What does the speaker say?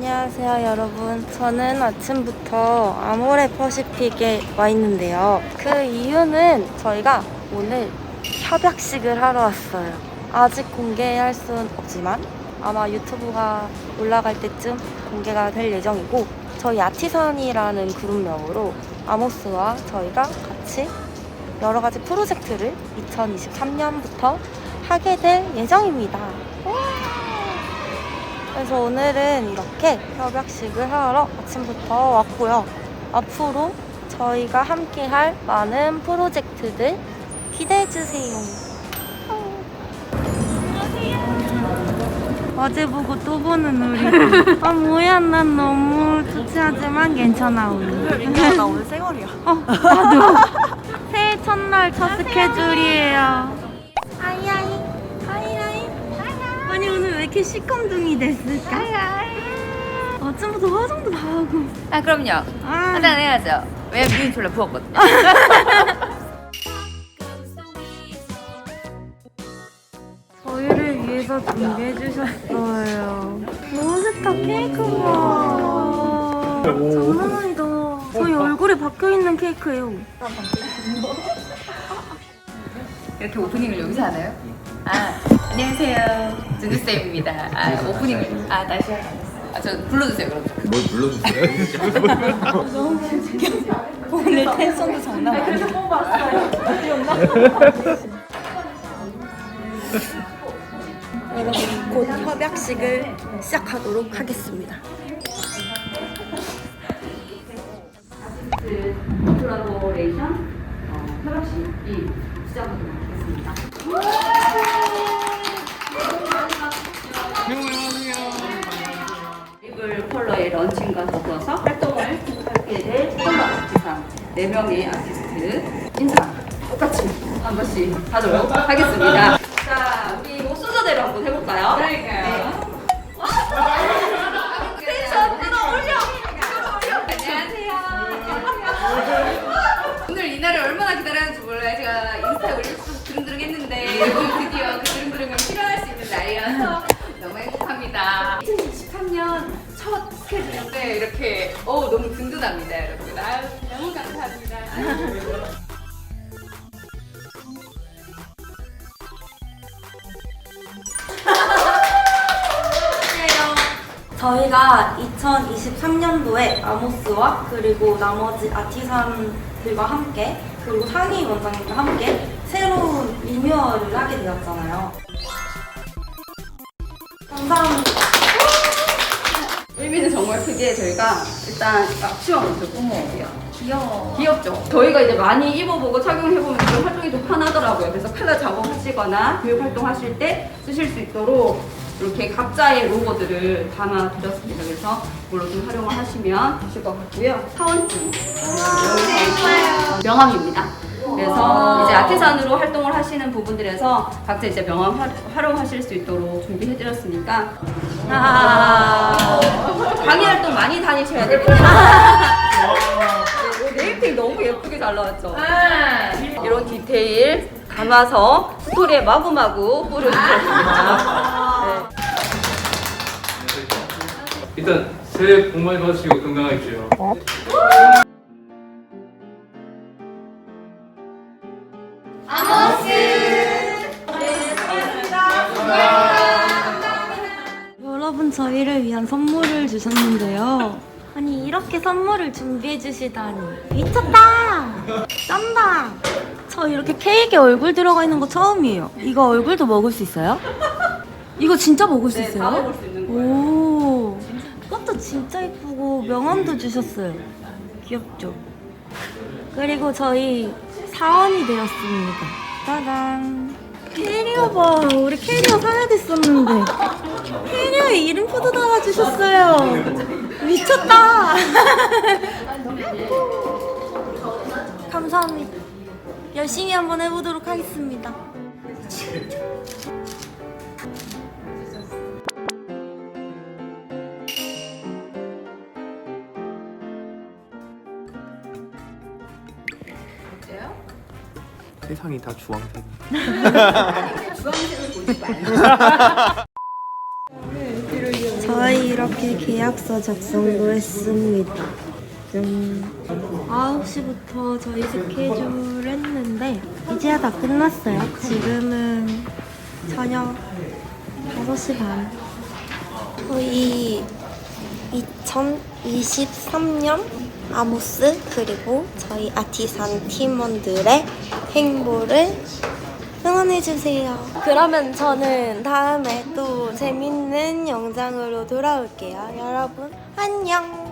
안녕하세요 여러분. 저는 아침부터 아모레 퍼시픽에 와 있는데요. 그 이유는 저희가 오늘 협약식을 하러 왔어요. 아직 공개할 순 없지만 아마 유튜브가 올라갈 때쯤 공개가 될 예정이고 저희 아티산이라는 그룹명으로 아모스와 저희가 같이 여러 가지 프로젝트를 2023년부터 하게 될 예정입니다. 그래서 오늘은 이렇게 협약식을 하러 아침부터 왔고요. 앞으로 저희가 함께 할 많은 프로젝트들 기대해 주세요. 어제 보고 또 보는 우리. 아 뭐야 난 너무 초췌하지만 괜찮아 오늘. 나 오늘 쌩얼이야. 어 나도. 새해 첫날 첫 스케줄이에요. 아이아이. 아니 오늘 왜 이렇게 시컴둥이 됐을까? 아침부터 화장도 다 하고. 아 그럼요. 아, 한잔 해야죠. 왜냐면 눈이 졸라 부었거든요. 저희를 위해서 준비해 주셨어요. 멋있다 케이크가. 장난 아니다. 저희 얼굴에 박혀 있는 케이크예요. 이렇게 오프닝을 여기서 하나요? 아 안녕하세요. 준우쌤입니다. 아 오프닝을 아 다시 하겠습니다. 아 저 불러주세요 그럼. 뭘 불러주세요? 오늘 텐션도 장난 아니에요. 여러분 곧 협약식을 시작하도록 하겠습니다. 콜라보레이션 어, 협약식이 시작하도록 하겠습니다. 런칭과 더불어서 활동을 하게 될 컬러 아티스트 4명의 아티스트 인사 똑같이 한 번씩 하도록 하겠습니다. 자, 우리 뭐 순서대로 한번 해볼까요? 그러니까요. 텐션 얼마나 기다렸는지 몰라요. 제가 인스타에 올려서 드릉드릉 했는데 첫 스케줄인데 이렇게 어 너무 든든합니다, 여러분. 아유, 너무 감사합니다. 저희가 2023년도에 아모스와 그리고 나머지 아티산들과 함께 그리고 상희 원장님과 함께 새로운 리뉴얼을 하게 되었잖아요. 감사합니다. 의미는 정말 크게 저희가 일단 앞치마부터 뽑아볼게요. 귀여워. 귀엽죠? 저희가 이제 많이 입어보고 착용해보면 좀 활동이 좀 편하더라고요. 그래서 컬러 작업하시거나 교육 활동하실 때 쓰실 수 있도록 이렇게 각자의 로고들을 담아드렸습니다. 그래서 그걸로 좀 활용을 하시면 되실 것 같고요. 사원증. 명함입니다. 그래서 이제 아티산으로 활동을 하시는 부분들에서 각자 이제 명함 화- 활용하실 수 있도록 준비해드렸으니까 아, 강의 활동 많이 다니셔야 됩니다. 네, 네일팩 너무 예쁘게 잘 나왔죠? 이런 디테일 담아서 스토리에 마구마구 뿌려주셨습니다. 네. 일단 새해 복 많이 받으시고 건강하십시오. 저희를 위한 선물을 주셨는데요. 아니 이렇게 선물을 준비해 주시다니 미쳤다. 쩐다. 저 이렇게 케이크에 얼굴 들어가 있는 거 처음이에요. 이거 얼굴도 먹을 수 있어요? 이거 진짜 먹을 수 네, 있어요? 다 먹을 수 있는. 오. 꽃도 진짜 이쁘고 명함도 주셨어요. 귀엽죠? 그리고 저희 사원이 되었습니다. 짜잔. 캐리어 봐. 우리 캐리어 사야 됐었는데. 이름표도 달아주셨어요. 미쳤다. 감사합니다. 열심히 한번 해보도록 하겠습니다. 세상이 다 주황색. 주황색을 보지 말고 저희 이렇게 계약서 작성도 했습니다. 짠. 9시부터 저희 스케줄 했는데 이제야 다 끝났어요. 지금은 저녁 5시 반. 저희 2023년 아모스 그리고 저희 아티산 팀원들의 행보를 응원해주세요. 그러면 저는 다음에 또 재밌는 영상으로 돌아올게요. 여러분, 안녕!